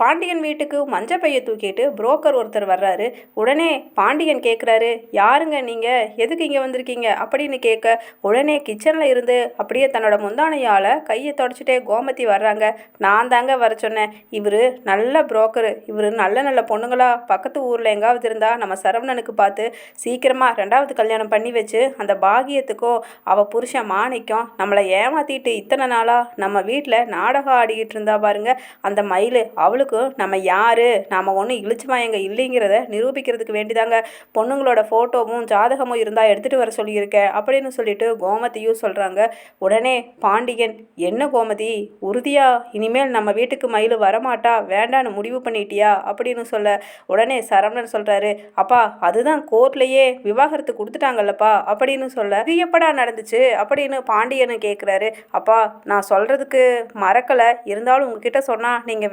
பாண்டியன் வீட்டுக்கு மஞ்சப்பையை தூக்கிட்டு புரோக்கர் ஒருத்தர் வர்றாரு. உடனே பாண்டியன் கேட்குறாரு யாருங்க நீங்கள் எதுக்கு இங்கே வந்திருக்கீங்க? அப்படின்னு கேட்க உடனே கிச்சனில் இருந்து அப்படியே தன்னோட முந்தானையால் கையை தொடச்சிட்டே கோமதி வர்றாங்க. நான் தாங்க வர சொன்னேன். இவர் நல்ல புரோக்கரு இவர் நல்ல நல்ல பொண்ணுங்களா. பக்கத்து ஊரில் எங்காவது இருந்தால் நம்ம சரவணனுக்கு பார்த்து சீக்கிரமாக ரெண்டாவது கல்யாணம் பண்ணி வச்சு அந்த பாகியத்துக்கும் அவள் புருஷன் மாணிக்கம் நம்மளை ஏமாற்றிட்டு இத்தனை நாளாக நம்ம வீட்டில் நாடகம் ஆடிக்கிட்டு இருந்தா பாருங்க. அந்த மயில் அவளுக்கு நம்ம யார்? நாம் ஒன்றும் இழிச்சுமாயங்க இல்லைங்கிறத நிரூபிக்கிறதுக்கு வேண்டிதாங்க. பொண்ணுங்களோட ஃபோட்டோவும் ஜாதகமும் இருந்தால் எடுத்துகிட்டு வர சொல்லியிருக்கேன் அப்படின்னு சொல்லிட்டு கோமதியும் சொல்கிறாங்க உடனே பாண்டியன் என்ன கோமதி? உறுதியாக இனிமேல் நம்ம வீட்டுக்கு மயில் வரமாட்டா? வேண்டான்னு முடிவு பண்ணிட்டியா? அப்படின்னு சொல்ல உடனே சரவணன் சொல்கிறாரு அப்பா அதுதான் கோர்ட்லேயே விவாகரத்து கொடுத்துட்டாங்கல்லப்பா அப்படின்னு சொல்ல இது எப்படா நடந்துச்சு அப்படின்னு பாண்டியனு கேட்குறாரு அப்பா நான் சொல்கிறதுக்கு மறக்கலை. இருந்தாலும் உங்ககிட்ட சொன்னால் நீங்கள்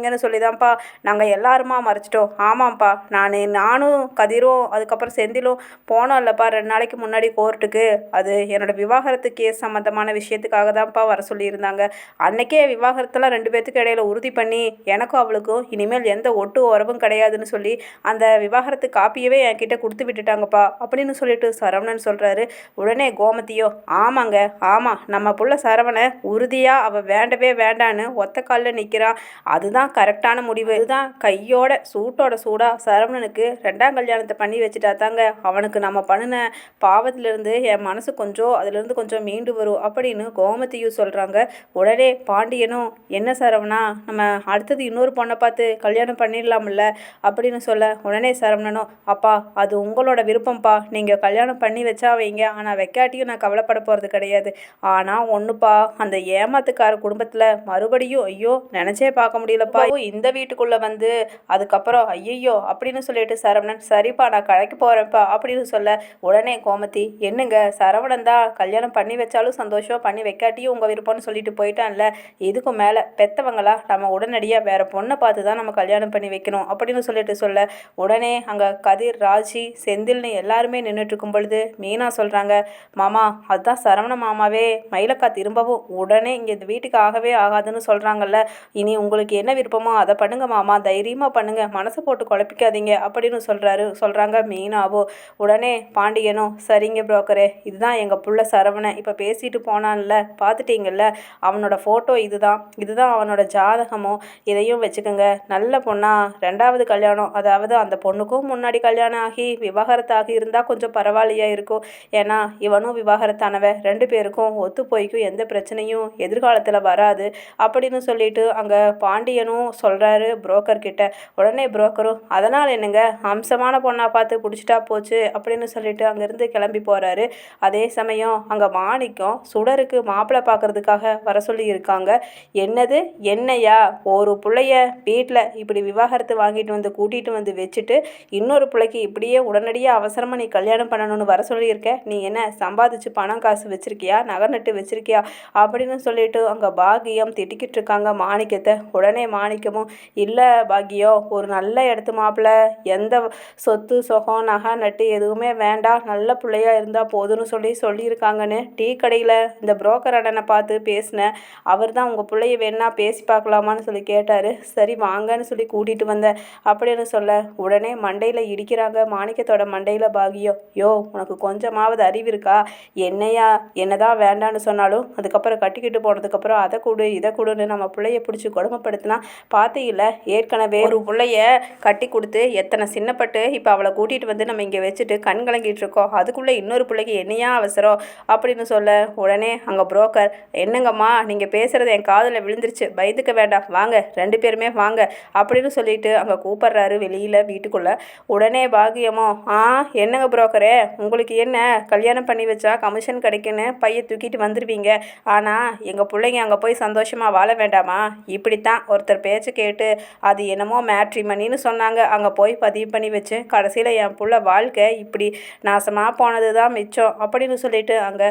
வேதனைப்படுவீங்கன்னு சொல்லி தான்ப்பா நாங்கள் எல்லாருமா மறைச்சிட்டோம். ஆமாம்ப்பா. நான் நானும் கதிரும் அதுக்கப்புறம் செந்திலும் போனோம் இல்லைப்பா ரெண்டு நாளைக்கு முன்னாடி கோர்ட்டுக்கு. அது என்னோட விவாகரத்து கேஸ் சம்மந்தமான விஷயத்துக்காக தான்ப்பா வர சொல்லியிருந்தாங்க. அன்னைக்கே விவாகரத்தெல்லாம் ரெண்டு பேர்த்துக்கு இடையில உறுதி பண்ணி எனக்கும் அவளுக்கும் இனிமேல் எந்த ஒட்டு உறவும் கிடையாதுன்னு சொல்லி அந்த விவாகரத்து காப்பியவே என்கிட்ட கொடுத்து விட்டுட்டாங்கப்பா அப்படின்னு சொல்லிட்டு சரவணன் சொல்கிறாரு உடனே கோமதியோ ஆமாங்க ஆமாம் நம்ம புள்ள சரவணை உறுதியாக அவள் வேண்டவே வேண்டான்னு ஒத்த காலில் நிற்கிறான் அதுதான் கரெக்டான முடிவு. இதுதான் கையோட சூட்டோட சூடாக சரவணனுக்கு ரெண்டாம் கல்யாணத்தை பண்ணி வச்சுட்டா தாங்க அவனுக்கு நம்ம பண்ணின பாவத்திலிருந்து என் மனசு கொஞ்சம் அதுலேருந்து கொஞ்சம் மீண்டு வரும் அப்படின்னு கோமதியும் சொல்கிறாங்க உடனே பாண்டியனும் என்ன சரவணா நம்ம அடுத்தது இன்னொரு பொண்ணை பார்த்து கல்யாணம் பண்ணிடலாம்ல? அப்படின்னு சொல்ல உடனே சரவணனும் அப்பா அது உங்களோட விருப்பம்ப்பா நீங்கள் கல்யாணம் பண்ணி வச்சா வைங்க. ஆனால் வைக்காட்டியும் நான் கவலைப்பட போகிறது கிடையாது. ஆனால் ஒன்றுப்பா அந்த ஏமாத்துக்கார குடும்பத்தில் மறுபடியும் ஐயோ நினச்சே பார்க்க முடியலப்பா. ஓ, இந்த வீட்டுக்குள்ளே வந்து அதுக்கப்புறம் ஐயையோ அப்படின்னு சொல்லிட்டு சரவணன் சரிப்பா நான் கடைக்கு போகிறேன்ப்பா அப்படின்னு சொல்ல உடனே கோமதி என்னங்க சரவணன் தான் கல்யாணம் பண்ணி வச்சாலும் சந்தோஷம் பண்ணி வைக்காட்டியும் உங்கள் விருப்பம்னு சொல்லிட்டு போயிட்டான்ல. இதுக்கும் மேலே பெத்தவங்களா நம்ம உடனடியாக வேறு பொண்ணை பார்த்து தான் நம்ம கல்யாணம் பண்ணி வைக்கணும் அப்படின்னு சொல்லிட்டு சொல்ல உடனே அங்கே கதிர் ராஜி செந்தில்னு எல்லாருமே நின்றுட்டுருக்கும் பொழுது மீனா சொல்கிறாங்க மாமா அதுதான் சரவண மாமாவே மயிலக்கா திரும்பவும் உடனே இங்கே இந்த வீட்டுக்கு ஆகவே ஆகாதுன்னு சொல்கிறாங்கல்ல இனி உங்களுக்கு என்ன விருப்பம்? அதை பண்ணுங்க மாமா தைரியமாக பண்ணுங்க. மனசை போட்டு குழப்பிக்காதீங்க அப்படின்னு சொல்கிறாரு சொல்கிறாங்க மீனாவோ. உடனே பாண்டியனும் சரிங்க புரோக்கரே. இதுதான் எங்கள் புள்ள சரவணன். இப்போ பேசிட்டு போனான்ல. பார்த்துட்டீங்கல்ல அவனோட ஃபோட்டோ இதுதான். இதுதான் அவனோட ஜாதகமோ. இதையும் வச்சுக்கோங்க. நல்ல பொண்ணா. ரெண்டாவது கல்யாணம். அதாவது அந்த பொண்ணுக்கும் முன்னாடி கல்யாணம் ஆகி விவாகரத்தாகி இருந்தால் கொஞ்சம் பரவாயில்லையா இருக்கும். ஏன்னா இவனும் விவாகரத்தானவன் ரெண்டு பேருக்கும் ஒத்து போய்க்கும் எந்த பிரச்சனையும் எதிர்காலத்தில் வராது. அப்படின்னு சொல்லிட்டு அங்கே பாண்டியனும் சொல்கிறாரு புரோக்கர்கிட்ட உடனே புரோக்கரும் அதனால் என்னங்க? அம்சமான பொண்ணாக பார்த்து பிடிச்சிட்டா போச்சு அப்படின்னு சொல்லிட்டு அங்கேருந்து கிளம்பி போகிறாரு அதே சமயம் அங்கே மாணிக்கம் சுடருக்கு மாப்பிள்ளை பார்க்கறதுக்காக வர சொல்லி இருக்காங்க. என்னது? என்னையா ஒரு பிள்ளைய வீட்டில் இப்படி விவாகரத்து வாங்கிட்டு வந்து கூட்டிகிட்டு வந்து வச்சுட்டு இன்னொரு பிள்ளைக்கு இப்படியே உடனடியாக அவசரமாக நீ கல்யாணம் பண்ணணும்னு வர சொல்லியிருக்க? நீ என்ன சம்பாதிச்சு பணம் காசு வச்சுருக்கியா? நகை நட்டு வச்சுருக்கியா? அப்படின்னு சொல்லிட்டு அங்கே பாகியம் திட்டிக்கிட்டு இருக்காங்க மாணிக்கத்தை. உடனே மாணிக்கமும் இல்லை பாக்கியம் ஒரு நல்ல இடத்து மாப்பிள்ளை எந்த சொத்து சொகம் நகை நட்டு எதுவுமே வேண்டாம் நல்ல பிள்ளையா இருந்தால் போதும்னு சொல்லி சொல்லியிருக்காங்கன்னு டீ கடையில் இந்த புரோக்கர் அண்ணனை பார்த்து பேசினேன் அவர் தான் உங்கள் பிள்ளைய வேணா பேசி பார்க்கலாமான்னு சொல்லி கேட்டார். சரி வாங்கன்னு சொல்லி கூட்டிகிட்டு வந்தேன். அப்படின்னு சொல்ல உடனே மண்டையில் இடிக்கிறாங்க மாணிக்கத்தோட மண்டையில் பாகியம் யோ உனக்கு கொஞ்சமாவது அறிவு இருக்கா? என்னையா என்னதான் வேண்டான்னு சொன்னாலும் அதுக்கப்புறம் கட்டிக்கிட்டு போனதுக்கப்புறம் அதை கொடு இதை கொடுன்னு நம்ம பிள்ளைய பிடிச்சி கொடுமைப்படுத்தினா பார்த்தீங்கள ஏற்கனவே ஒரு பிள்ளைய கட்டி கொடுத்து எத்தனை சின்னப்பட்டு இப்போ அவளை கூட்டிகிட்டு வந்து நம்ம இங்கே வச்சுட்டு கண் கலங்கிட்டு இருக்கோம். அதுக்குள்ளே இன்னொரு பிள்ளைக்கு என்னையா அவசரம்? அப்படின்னு சொல்ல உடனே அங்கே புரோக்கர் என்னங்கம்மா நீங்கள் பேசுகிறது என் காதில் விழுந்துருச்சு. பயந்துக்க வேண்டாம். வாங்க ரெண்டு பேருமே வாங்க. அப்படின்னு சொல்லிட்டு அங்கே கூப்பிட்றாரு வெளியில் வீட்டுக்குள்ளே. உடனே பாகியமோ ஆ என்னங்க புரோக்கரே உங்களுக்கு என்ன? கல்யாணம் பண்ணி வச்சா கமிஷன் கிடைக்குன்னு பையன் தூக்கிட்டு வந்துடுவீங்க ஆனால் எங்கள் பிள்ளைங்க அங்கே போய் சந்தோஷமாக வாழ வேண்டாமா? இப்படித்தான் ஒருத்தர் பேச்சு கேட்டு அது என்னமோ மேட்ரிமணின்னு சொன்னாங்க. அங்கே போய் பதிவு பண்ணி வச்சு கடைசியில் என் புள்ள வாழ்க்கை இப்படி நாசமாக போனது தான் மிச்சம் அப்படின்னு சொல்லிட்டு அங்கே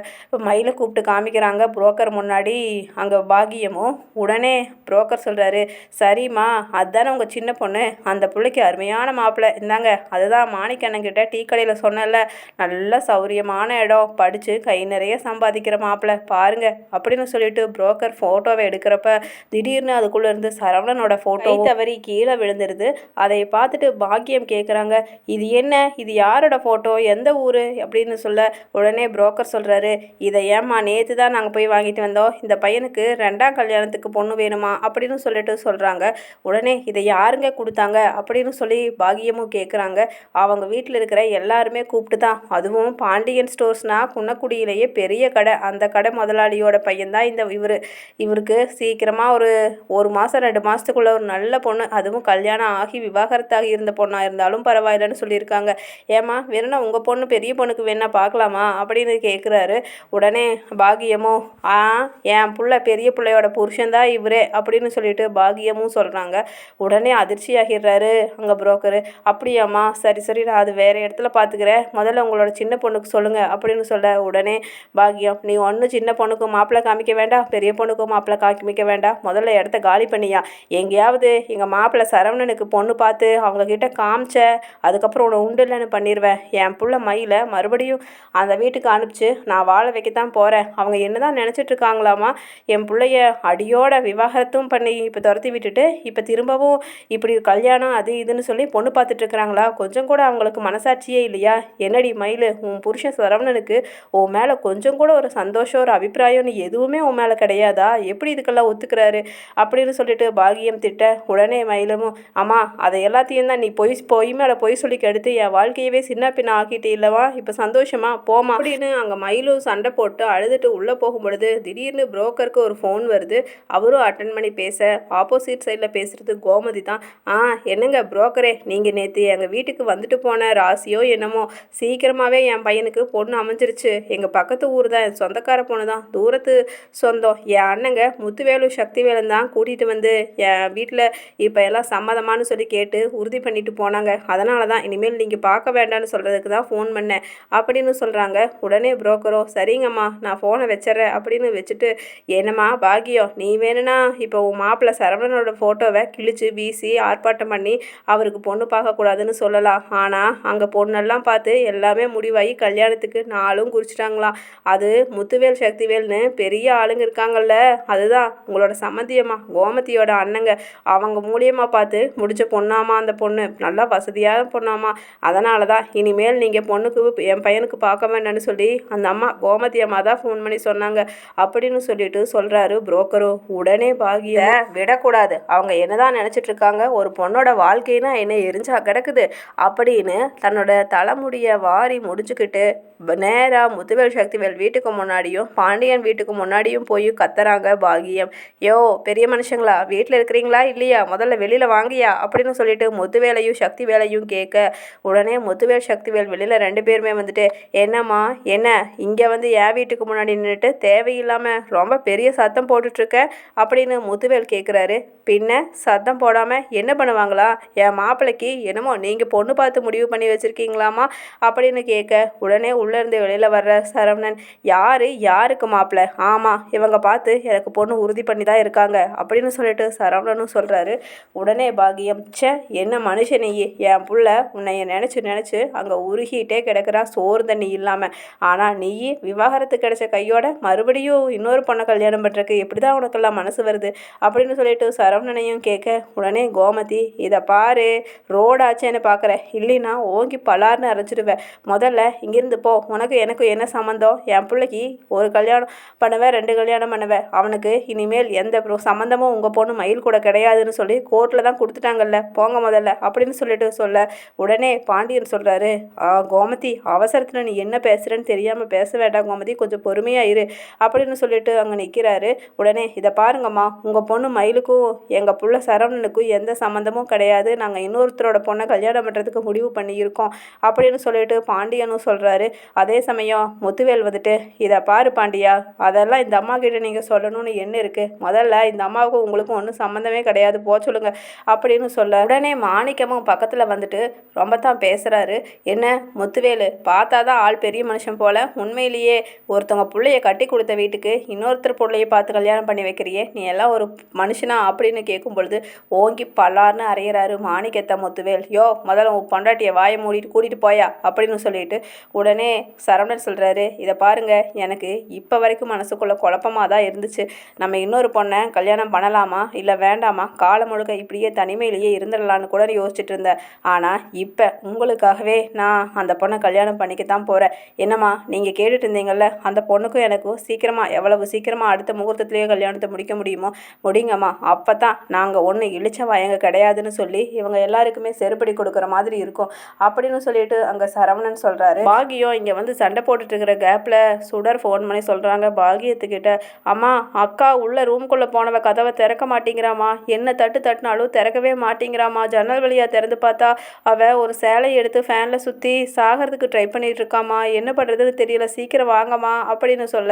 மயிலை கூப்பிட்டு காமிக்கிறாங்க. புரோக்கர் முன்னாடி அங்கே பாகியமும் உடனே புரோக்கர் சொல்கிறாரு சரிம்மா அதுதானே உங்கள் சின்ன பொண்ணு? அந்த பிள்ளைக்கு அருமையான மாப்பிள்ளை இந்தாங்க அதுதான் மாணிக்கண்ணங்கிட்ட டீ கடையில் சொன்னேன்ல. நல்ல சௌரியமான இடம். படித்து கை நிறைய சம்பாதிக்கிற மாப்பிள்ளை பாருங்க அப்படின்னு சொல்லிட்டு புரோக்கர் ஃபோட்டோவை எடுக்கிறப்ப திடீர்னு அதுக்குள்ளே இருந்து சர சரவணனோட ஃபோட்டோ தவறி கீழே விழுந்துருது. அதை பார்த்துட்டு பாக்கியம் கேட்குறாங்க இது என்ன? இது யாரோட ஃபோட்டோ எந்த ஊர்? அப்படின்னு சொல்ல உடனே புரோக்கர் சொல்கிறாரு இதை ஏம்மா நேற்று தான் நாங்கள் போய் வாங்கிட்டு வந்தோம். இந்த பையனுக்கு ரெண்டாம் கல்யாணத்துக்கு பொண்ணு வேணுமா? அப்படின்னு சொல்லிட்டு சொல்கிறாங்க உடனே இதை யாருங்க கொடுத்தாங்க? அப்படின்னு சொல்லி பாகியமும் கேட்குறாங்க அவங்க வீட்டில் இருக்கிற எல்லாருமே கூப்பிட்டு தான். அதுவும் பாண்டியன் ஸ்டோர்ஸ்னால் குன்னக்குடியிலேயே பெரிய கடை. அந்த கடை முதலாளியோட பையன்தான் இந்த இவர். இவருக்கு சீக்கிரமாக ஒரு ஒரு மாதம் ரெண்டு மாதத்துக்குள்ள ஒரு நல்ல பொண்ணு அதுவும் கல்யாணம் ஆகி விவாகரத்தாகி இருந்த பொண்ணாக இருந்தாலும் பரவாயில்லன்னு சொல்லியிருக்காங்க. ஏம்மா வேணும்னா உங்கள் பொண்ணு பெரிய பொண்ணுக்கு வேணா பார்க்கலாமா? அப்படின்னு கேட்குறாரு உடனே பாகியமோ ஆ என் புள்ள பெரிய பிள்ளையோட புருஷன்தான் இவரே அப்படின்னு சொல்லிட்டு பாகியமும் சொல்கிறாங்க உடனே அதிர்ச்சி ஆகிடுறாரு அங்கே புரோக்கரு. அப்படியாம்மா சரி சரி நான் அது வேறு இடத்துல பார்த்துக்கிறேன் முதல்ல உங்களோட சின்ன பொண்ணுக்கு சொல்லுங்கள் அப்படின்னு சொல்ல உடனே பாகியம் நீ ஒன்றும் சின்ன பொண்ணுக்கும் மாப்பிள்ளை காமிக்க வேண்டாம் பெரிய பொண்ணுக்கும் மாப்பிள்ளை காமிக்க வேண்டாம். முதல்ல இடத்த காலி பண்ணியா. எங்கேயாவது எங்கள் மாப்பிள்ளை சரவணனுக்கு பொண்ணு பார்த்து அவங்கக்கிட்ட காமிச்ச அதுக்கப்புறம் உன்னை உண்டு இல்லைன்னு பண்ணிடுவேன் என் புள்ள மயில மறுபடியும் அந்த வீட்டுக்கு அனுப்பிச்சு நான் வாழ வைக்கத்தான் போகிறேன் அவங்க என்ன தான் நினச்சிட்ருக்காங்களாமா என் பிள்ளைய அடியோட விவாகரத்தும் பண்ணி இப்போ துரத்தி விட்டுட்டு இப்போ திரும்பவும் இப்படி கல்யாணம் அது இதுன்னு சொல்லி பொண்ணு பார்த்துட்ருக்குறாங்களா கொஞ்சம் கூட அவங்களுக்கு மனசாட்சியே இல்லையா? என்னடி மயில் உன் புருஷன் சரவணனுக்கு உன் மேலே கொஞ்சம் கூட ஒரு சந்தோஷம் ஒரு அபிப்பிராயம்னு எதுவுமே உன் மேலே கிடையாதா? எப்படி இதுக்கெல்லாம் ஒத்துக்கிறாரு? அப்படின்னு சொல்லிட்டு பாகியம் திட்ட உடனே மயிலமும் அம்மா அதை எல்லாத்தையும் தான் நீ பொய் பொய் மேலே பொய் சொல்லி கெடுத்து என் வாழ்க்கையவே சின்ன பின்ன ஆக்கிட்டு இல்லவா? இப்போ சந்தோஷமா? போமா அப்படின்னு அங்கே மயிலும் சண்டை போட்டு அழுதுட்டு உள்ளே போகும்பொழுது திடீர்னு புரோக்கருக்கு ஒரு ஃபோன் வருது. அவரும் அட்டன் பண்ணி பேச ஆப்போசிட் சைடில் பேசுகிறது கோமதி தான். ஆ என்னங்க புரோக்கரே நீங்கள் நேற்று எங்கள் வீட்டுக்கு வந்துட்டு போன ராசியோ என்னமோ சீக்கிரமாகவே என் பையனுக்கு பொண்ணு அமைஞ்சிருச்சு. எங்கள் பக்கத்து ஊர் தான் என் சொந்தக்கார பொண்ணு தான். தூரத்து சொந்தம். என் அண்ணங்க முத்துவேலு சக்திவேலன் தான் கூட்டிகிட்டு வந்து வீட்டில் இப்போ எல்லாம் சம்மதமானு சொல்லி கேட்டு உறுதி பண்ணிட்டு போனாங்க. அதனால தான் இனிமேல் நீங்கள் பார்க்க வேண்டாம்னு சொல்கிறதுக்கு தான் ஃபோன் பண்ணேன். அப்படின்னு சொல்கிறாங்க உடனே புரோக்கரோ சரிங்கம்மா நான் ஃபோனை வச்சிட்றேன் அப்படின்னு வச்சுட்டு என்னம்மா பாக்கியம் நீ வேணும்னா இப்போ உன் மாப்பிள்ளை சரவணனோட ஃபோட்டோவை கிழிச்சு வீசி ஆர்ப்பாட்டம் பண்ணி அவருக்கு பொண்ணு பார்க்கக்கூடாதுன்னு சொல்லலாம். ஆனால் அங்கே பொண்ணெல்லாம் பார்த்து எல்லாமே முடிவாகி கல்யாணத்துக்கு நாளும் குறிச்சிட்டாங்களாம். அது முத்துவேல் சக்திவேல்னு பெரிய ஆளுங்க இருக்காங்கல்ல அதுதான் உங்களோட சம்மந்தியம்மா கோமதியோட அண்ணங்க. அவங்க மூலியமாக பார்த்து முடிச்ச பொண்ணாமா அந்த பொண்ணு. நல்லா வசதியான பொண்ணாமா அதனால தான் இனிமேல் நீங்கள் பொண்ணுக்கு என் பையனுக்கு பார்க்க வேண்டாம்னு சொல்லி அந்த அம்மா கோமதி அம்மா தான் ஃபோன் பண்ணி சொன்னாங்க. அப்படின்னு சொல்லிட்டு சொல்கிறாரு புரோக்கரும் உடனே பாகிய விடக்கூடாது. அவங்க என்னதான் நினச்சிட்டு இருக்காங்க? ஒரு பொண்ணோட வாழ்க்கைனா என்ன எரிஞ்சா கிடக்குது? அப்படின்னு தன்னோட தலைமுடியை வாரி முடிச்சுக்கிட்டு நேராக முத்துவேல் சக்திவேல் வீட்டுக்கு முன்னாடியும் பாண்டியன் வீட்டுக்கு முன்னாடியும் போய் கத்துறாங்க பாகியம். யோ பெரிய மனுஷங்களா? வீட்டு வீட்டில் இருக்கிறீங்களா இல்லையா? முதல்ல வெளியில் வாங்கியா? அப்படின்னு சொல்லிட்டு முத்துவேலையும் சக்தி வேலையும் கேட்க உடனே முத்துவேல் சக்திவேல் வெளியில் ரெண்டு பேருமே வந்துட்டு என்னம்மா? என்ன? இங்கே வந்து என் வீட்டுக்கு முன்னாடி நின்றுட்டு தேவையில்லாமல் ரொம்ப பெரிய சத்தம் போட்டுட்ருக்க? அப்படின்னு முத்துவேல் கேட்குறாரு. பின்ன சத்தம் போடாமல் என்ன பண்ணுவாங்களா? என் மாப்பிள்ளைக்கு என்னமோ நீங்கள் பொண்ணு பார்த்து முடிவு பண்ணி வச்சுருக்கீங்களாமா அப்படின்னு கேட்க உடனே உள்ளேருந்து வெளியில் வர்ற சரவணன் யார்? யாருக்கு மாப்பிள்ளை ஆமாம் இவங்க பார்த்து எனக்கு பொண்ணு உறுதி பண்ணி தான் இருக்காங்க. அப்படின்னு சொல்லிட்டு சரவணனும் சொல்கிறாரு உடனே பாகியம் ச்சே என்ன மனுஷன் என் புள்ள உன்னைய நினச்சி நினச்சி அங்கே உருகிட்டே கிடக்குறா சோறு தண்ணி இல்லாமல் ஆனால் நீ விவாகரத்து கிடைச்ச கையோட மறுபடியும் இன்னொரு பொண்ணை கல்யாணம் பண்ணுறக்கு எப்படி தான் உனக்கெல்லாம் மனசு வருது? அப்படின்னு சொல்லிட்டு சரவணனையும் கேட்க உடனே கோமதி இதை பாரு ரோடாச்சேன்னு பார்க்குறேன் இல்லைன்னா ஓங்கி பலார்னு அரைச்சிடுவேன் முதல்ல இங்கேருந்து போ. உனக்கு எனக்கு என்ன சம்மந்தம் என் பிள்ளைக்கு ஒரு கல்யாணம் பண்ணுவேன் ரெண்டு கல்யாணம் பண்ணுவேன் அவனுக்கு இனிமேல் எந்த சம்மந்தமும் உங்கள் பொண்ணு மயில் கூட கிடையாதுன்னு சொல்லி கோர்ட்டில் தான் கொடுத்துட்டாங்கல்ல. போங்க முதல்ல அப்படின்னு சொல்லிட்டு சொல்ல உடனே பாண்டியன் சொல்கிறாரு கோமதி அவசரத்தில் நீ என்ன பேசுகிறேன்னு தெரியாமல் பேச வேண்டாம் கோமதி கொஞ்சம் பொறுமையாக இரு அப்படின்னு சொல்லிட்டு அங்கே நிற்கிறாரு உடனே இதை பாருங்கம்மா உங்கள் பொண்ணு மயிலுக்கும் எங்கள் புள்ள சரவணனுக்கும் எந்த சம்மந்தமும் கிடையாது. நாங்கள் இன்னொருத்தரோட பொண்ணை கல்யாணம் பண்ணுறதுக்கு முடிவு பண்ணியிருக்கோம் அப்படின்னு சொல்லிட்டு பாண்டியனும் சொல்கிறாரு அதே சமயம் முத்துவேல் வந்துட்டு இதை பாரு பாண்டியா அதெல்லாம் இந்த அம்மா கிட்ட நீங்கள் சொல்லணும்னு என்ன இருக்குது முதல்ல இந்த அம்மாவுக்கும் உங்களுக்கும் ஒன்றும் சம்மந்தமே கிடையாது போ சொல்லுங்க அப்படின்னு சொல்ல உடனே மாணிக்கமும் பக்கத்தில் வந்துட்டு ரொம்ப தான் பேசுகிறாரு என்ன முத்துவேலு பார்த்தா தான் ஆள் பெரிய மனுஷன் போல. உண்மையிலேயே ஒருத்தவங்க பிள்ளைய கட்டி கொடுத்த வீட்டுக்கு இன்னொருத்தர் பிள்ளைய பார்த்து கல்யாணம் பண்ணி வைக்கிறியே. நீ எல்லாம் ஒரு மனுஷனா? அப்படின்னு கேட்கும் பொழுது ஓங்கி பல்லார்னு அறையிறாரு மாணிக்கத்த முத்துவேல். யோ முதல்ல உன் பொண்டாட்டியை வாயை மூடிட்டு கூட்டிகிட்டு போயா? அப்படின்னு சொல்லிட்டு உடனே சரவணன் சொல்கிறாரு இதை பாருங்க எனக்கு இப்போ வரைக்கும் மனசுக்குள்ளே குழப்பமாக தான் இருந்துச்சு. நம்ம இன்னொரு பொண்ணை கல்யாணம் பண்ணலாமா? இல்லை இல்லை வேண்டாம்மா. காலம் முழுக்க இப்படியே தனிமையிலேயே இருந்துடலான்னு கூட யோசிச்சுட்டு இருந்தேன் ஆனால் இப்போ உங்களுக்காகவே நான் அந்த பொண்ணை கல்யாணம் பண்ணிக்க தான் போகிறேன் என்னம்மா நீங்கள் கேட்டுட்டு இருந்தீங்கல்ல அந்த பொண்ணுக்கும் எனக்கும் சீக்கிரமாக எவ்வளவு சீக்கிரமாக அடுத்த முகூர்த்தத்துலேயே கல்யாணத்தை முடிக்க முடியுமோ? முடிங்கம்மா. அப்போ தான் நாங்கள் ஒன்று இழிச்ச வயங்க கிடையாதுன்னு சொல்லி இவங்க எல்லாருக்குமே செருப்படி கொடுக்குற மாதிரி இருக்கும். அப்படின்னு சொல்லிட்டு அங்கே சரவணன் சொல்கிறாரு பாகியம் இங்கே வந்து சண்டை போட்டுட்டு இருக்கிற கேப்பில் சுடர் ஃபோன் பண்ணி சொல்கிறாங்க பாகியத்துக்கிட்ட அம்மா அக்கா உள்ள ரூம்குள்ளே போனவ கதவை திறக்க மாட்டேங்கிறாம்மா. என்ன தட்டு தட்டினாலும் திறக்கவே மாட்டேங்கிறாம்மா. ஜன்னல் வழியாக திறந்து பார்த்தா அவள் ஒரு சேலையை எடுத்து ஃபேனில் சுற்றி சாகிறதுக்கு ட்ரை பண்ணிகிட்டு இருக்காம்மா. என்ன பண்ணுறதுன்னு தெரியல. சீக்கிரம் வாங்கம்மா அப்படின்னு சொல்ல.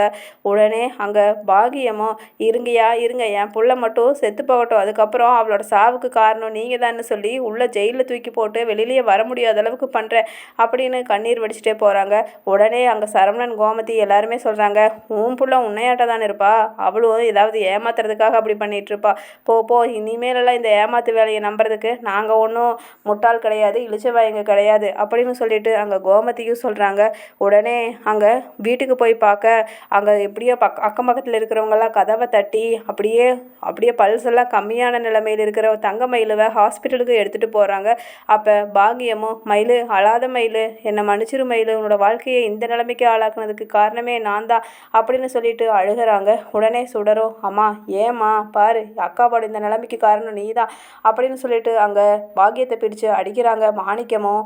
உடனே அங்கே பாகியமோ இருங்கயா இருங்க. என் புள்ள மட்டும் செத்து போகட்டும். அதுக்கப்புறம் அவளோட சாவுக்கு காரணம் நீங்கள் தான் சொல்லி உள்ள ஜெயிலில் தூக்கி போட்டு வெளியிலேயே வர முடியாத அளவுக்கு பண்ணுறேன் அப்படின்னு கண்ணீர் வடிச்சிட்டே போகிறாங்க உடனே அங்கே சரவணன் கோமதி எல்லாருமே சொல்கிறாங்க உன் புள்ள உன்னையாட்ட தானே இருப்பா? அவளும் ஏதாவது ஏமாத்துறதுக்காக அப்படி பண்ணிகிட்ருப்பா போ போ. இனிமேலெல்லாம் இந்த ஏமாத்து வேலையை நம்புறதுக்கு நாங்கள் ஒன்றும் முட்டாள் கிடையாது இழிச்சவாயங்க கிடையாது அப்படின்னு சொல்லிட்டு அங்கே கோமதியும் சொல்கிறாங்க உடனே அங்கே வீட்டுக்கு போய் பார்க்க அங்கே எப்படியோ பக் அக்கம் பக்கத்தில் இருக்கிறவங்கெல்லாம் கதவை தட்டி அப்படியே அப்படியே பல்ஸ் எல்லாம் கம்மியான நிலைமையில் இருக்கிற தங்க மயிலுவை ஹாஸ்பிட்டலுக்கு எடுத்துகிட்டு போகிறாங்க அப்போ பாகியமும் மயிலு அழாத மயிலு என்னை மன்னிச்சிரு மயிலு உன்னோட வாழ்க்கையை இந்த நிலைமைக்கு ஆளாக்குனதுக்கு காரணமே நான் தான் அப்படின்னு சொல்லிட்டு அழுகிறாங்க. உடனே சுடரும் அம்மா ஏம்மா பாரு அக்காவோட இந்த நிலைமைக்கு காரணம் நீ தான் அப்படின்னு சொல்லிட்டு அங்கே பாக்கியத்தை பிரித்து அடிக்கிறாங்க. மாணிக்கமும்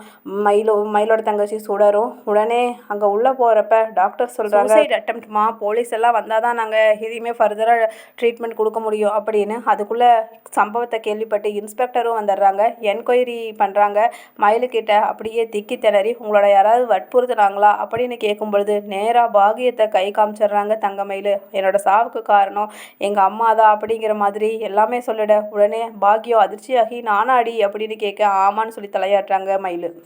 மயிலோ மயிலோட தங்கச்சி சுடரும். உடனே அங்கே உள்ளே போகிறப்ப டாக்டர் சொல்கிறாங்க சூசைட் அட்டம்ப்ட்மா போலீஸ் எல்லாம் வந்தால் தான் நாங்கள் எதையுமே ஃபர்தராக ட்ரீட்மெண்ட் கொடுக்க முடியும் அப்படின்னு. அதுக்குள்ளே சம்பவத்தை கேள்விப்பட்டு இன்ஸ்பெக்டரும் வந்துடுறாங்க. என்கொயரி பண்ணுறாங்க மயிலுக்கிட்ட அப்படியே திக்கி திணறி உங்களோட யாராவது வற்புறுத்துனாங்களா? அப்படின்னு கேட்கும் பொழுது நேராக பாகியத்தை கை காமிச்சிடுறாங்க தங்கமயில் என்னோட சாவுக்கு காரணம் எங்கள் அம்மா தான் அப்படிங்கிற மாதிரி எல்லாமே சொல்லிட. உடனே பாக்கியம் அதிர்ச்சியாகி நானாடி அப்படின்னு கேட்க ஆமான்னு சொல்லி தலையாட்டுறாங்க மயில்.